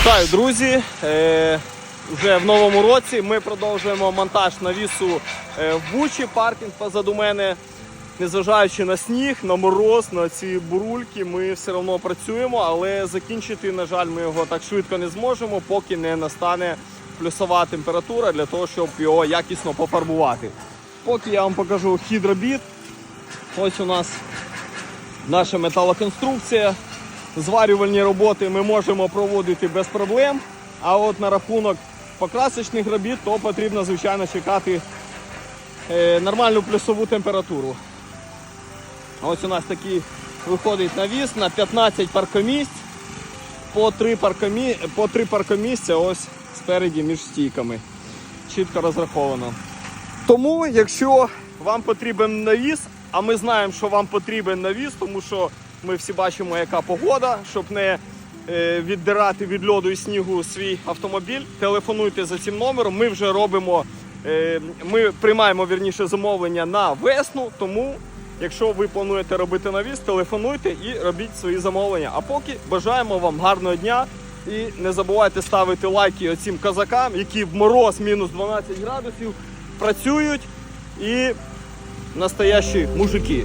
Вітаю, друзі! Е, Уже в новому році ми продовжуємо монтаж навісу е, в Бучі, паркінг позаду мене. Незважаючи на сніг, на мороз, на ці бурульки, ми все одно працюємо, але закінчити, на жаль, ми його так швидко не зможемо, поки не настане плюсова температура для того, щоб його якісно пофарбувати. Поки я вам покажу хід робіт. Ось у нас наша металоконструкція. Зварювальні роботи ми можемо проводити без проблем. А от на рахунок покрасочних робіт, то потрібно, звичайно, чекати е, нормальну плюсову температуру. Ось у нас такий виходить навіс на 15 паркомісць. По 3 паркомі... по 3 паркомісця ось спереді між стійками. Чітко розраховано. Тому, якщо вам потрібен навіс, а ми знаємо, що вам потрібен навіс, тому що ми всі бачимо, яка погода, щоб не е, віддирати від льоду і снігу свій автомобіль, телефонуйте за цим номером. Ми вже робимо, е, ми приймаємо вірніше замовлення на весну. Тому, якщо ви плануєте робити навіс, телефонуйте і робіть свої замовлення. А поки бажаємо вам гарного дня. І не забувайте ставити лайки оцим козакам, які в мороз мінус 12 градусів працюють і настоящі мужики.